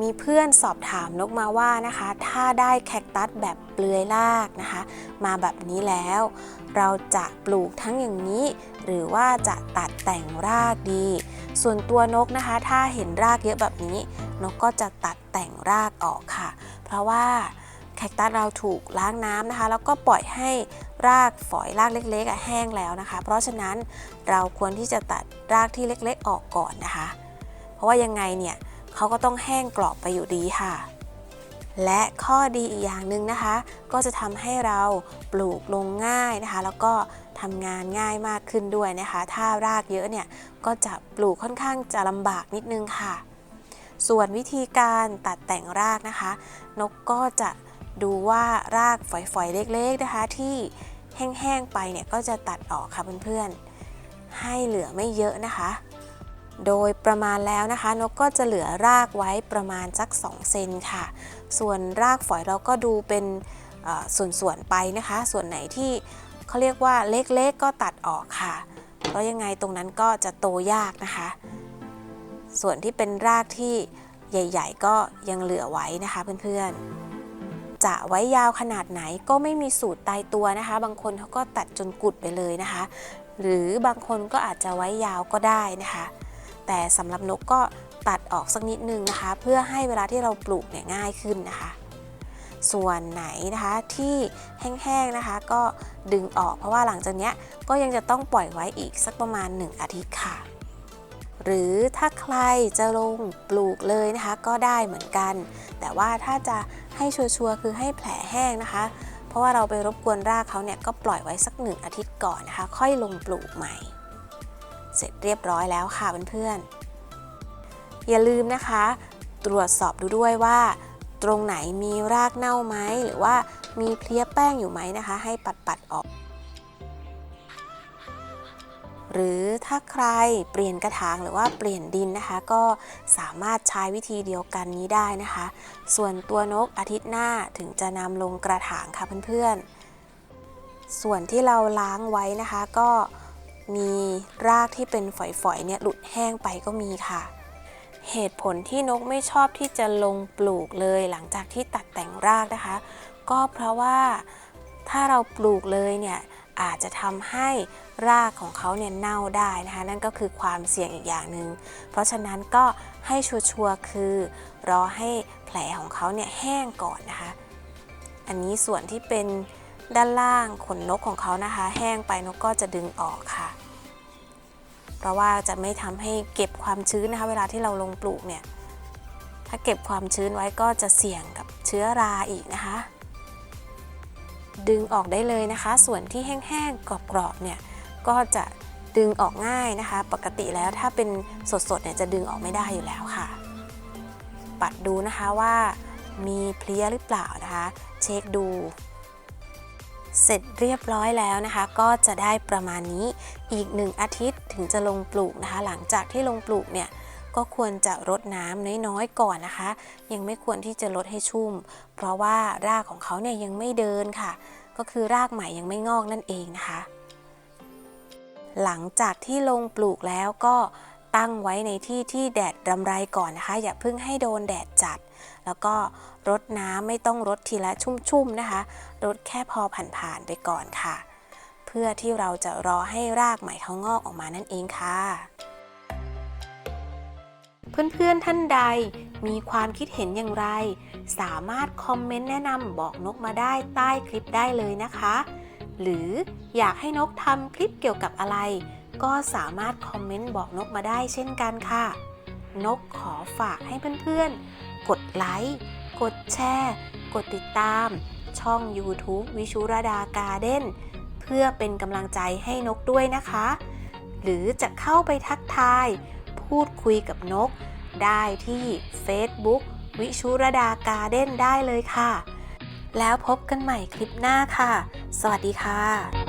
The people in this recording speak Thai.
มีเพื่อนสอบถามนกมาว่านะคะ ถ้าได้แคคตัสแบบเปลือยรากนะคะ มาแบบนี้แล้ว เราจะปลูกทั้งอย่างนี้ หรือว่าจะตัดแต่งรากดี ส่วนตัวนกนะคะ ถ้าเห็นรากเยอะแบบนี้ นกก็จะตัดแต่งรากออกค่ะ เพราะว่าแคคตัสเราถูกล้างน้ำนะคะ แล้วก็ปล่อยให้รากฝอยรากเล็กๆแห้งแล้วนะคะ เพราะฉะนั้นเราควรที่จะตัดรากที่เล็กๆออกก่อนนะคะ เพราะว่ายังไงเนี่ย เขาก็ต้องแห้งกรอบไปอยู่ดีค่ะ และข้อดีอีกอย่างหนึ่งนะคะ ก็จะทำให้เราปลูกลงง่ายนะคะ แล้วก็ทำงานง่ายมากขึ้นด้วยนะคะ ถ้ารากเยอะเนี่ยก็จะปลูกค่อนข้างจะลำบากนิดนึงค่ะ ส่วนวิธีการตัดแต่งรากนะคะ นกก็จะดูว่ารากฝอยๆเล็กๆนะคะ ที่แห้งๆไปเนี่ยก็จะตัดออกค่ะเพื่อนๆให้เหลือไม่เยอะนะคะ โดยประมาณแล้วนะคะ นกก็จะเหลือรากไว้ประมาณสัก 2 เซนค่ะ ส่วนรากฝอยเราก็ดูเป็นส่วนๆไปนะคะ ส่วนไหนที่เขาเรียกว่าเล็กๆก็ตัดออกค่ะ เพราะยังไงตรงนั้นก็จะโตยากนะคะ ส่วนที่เป็นรากที่ใหญ่ ๆ ก็ยังเหลือไว้นะคะเพื่อนๆ จะไว้ยาวขนาดไหนก็ไม่มีสูตรตายตัวนะคะ บางคนเขาก็ตัดจนกุดไปเลยนะคะ หรือบางคนก็อาจจะไว้ยาวก็ได้นะคะ แต่สำหรับนกก็ตัดออกสักนิดนึงนะคะ เพื่อให้เวลาที่เราปลูกเนี่ยง่ายขึ้นนะคะ ส่วนไหนนะคะที่แห้งๆนะคะ ก็ดึงออกเพราะว่าหลังจากเนี้ยก็ยังจะต้องปล่อยไว้อีกสักประมาณ 1 อาทิตย์ค่ะ หรือถ้าใครจะลงปลูกเลยนะคะ ก็ได้เหมือนกัน แต่ว่าถ้าจะให้ชัวร์ๆคือให้แผลแห้งนะคะ เพราะว่าเราไปรบกวนรากเขาเนี่ยก็ปล่อยไว้สักหนึ่งอาทิตย์ก่อนนะคะ ค่อยลงปลูกใหม่ เสร็จเรียบร้อยแล้วค่ะเพื่อนๆ อย่าลืมนะคะ ตรวจสอบดูด้วยว่า ตรงไหนมีรากเน่าไหมหรือว่ามีเพลี้ยแป้งอยู่ไหมนะคะ ให้ปัดปัดๆออก หรือถ้าใครเปลี่ยนกระถางหรือว่าเปลี่ยนดินนะคะ ก็สามารถใช้วิธีเดียวกันนี้ได้นะคะ ส่วนตัวนกอาทิตย์หน้าถึงจะนำลงกระถางค่ะเพื่อนๆส่วนที่เราล้างไว้นะคะก็ มีรากที่เป็นฝอยๆเนี่ยหลุดแห้งไปก็มีค่ะ เหตุผลที่นกไม่ชอบที่จะลงปลูกเลยหลังจากที่ตัดแต่งรากนะคะ ก็เพราะว่าถ้าเราปลูกเลยเนี่ยอาจจะทำให้รากของเขาเนี่ยเน่าได้นะคะ นั่นก็คือความเสี่ยงอีกอย่างหนึ่งเพราะฉะนั้นก็ให้ชัวร์ๆคือรอให้แผลของเขาเนี่ยแห้งก่อนนะคะ อันนี้ส่วนที่เป็นด้านล่างขนนกของเขานะคะ แห้งไปนกก็จะดึงออกค่ะ ราะว่าจะไม่ทำให้เก็บความชื้นนะคะเวลาที่เราลงปลูกเนี่ยถ้าเก็บความชื้นไว้ก็จะเสี่ยงกับเชื้อราอีกนะคะ ดึงออกได้เลยนะคะ ส่วนที่แห้งๆกรอบๆเนี่ยก็จะดึงออกง่ายนะคะ ปกติแล้วถ้าเป็นสดๆเนี่ยจะดึงออกไม่ได้อยู่แล้วค่ะ ปัดดูนะคะว่ามีเพลี้ยหรือเปล่านะคะ เช็คดู เสร็จเรียบร้อยแล้วนะคะ ก็จะได้ประมาณนี้อีกหนึ่งอาทิตย์ถึงจะลงปลูกนะคะ หลังจากที่ลงปลูกเนี่ยก็ควรจะรดน้ำน้อยๆก่อนนะคะ ยังไม่ควรที่จะลดให้ชุ่ม เพราะว่ารากของเขาเนี่ยยังไม่เดินค่ะ ก็คือรากใหม่ยังไม่งอกนั่นเองนะคะ หลังจากที่ลงปลูกแล้วก็ ตั้งไว้ในที่ที่แดดรำไรก่อนนะคะ อย่าเพิ่งให้โดนแดดจัด แล้วก็รดน้ำไม่ต้องรดทีละชุ่มๆนะคะ รดแค่พอผ่านๆไปก่อนค่ะ เพื่อที่เราจะรอให้รากใหม่เขางอกออกมานั่นเองค่ะเพื่อนๆท่านใดมีความคิดเห็นอย่างไร สามารถคอมเมนต์แนะนำบอกนกมาได้ใต้คลิปได้เลยนะคะ หรืออยากให้นกทำคลิปเกี่ยวกับอะไร ก็สามารถคอมเมนต์บอกนกมาได้เช่นกันค่ะ นกขอฝากให้เพื่อนๆ กดไลค์ กดแชร์ กดติดตาม ช่อง YouTube วิชุรดาการ์เด้นเพื่อเป็นกำลังใจให้นกด้วยนะคะ หรือจะเข้าไปทักทาย พูดคุยกับนก ได้ที่ Facebook วิชุรดาการ์เด้นได้เลยค่ะ แล้วพบกันใหม่คลิปหน้าค่ะ สวัสดีค่ะ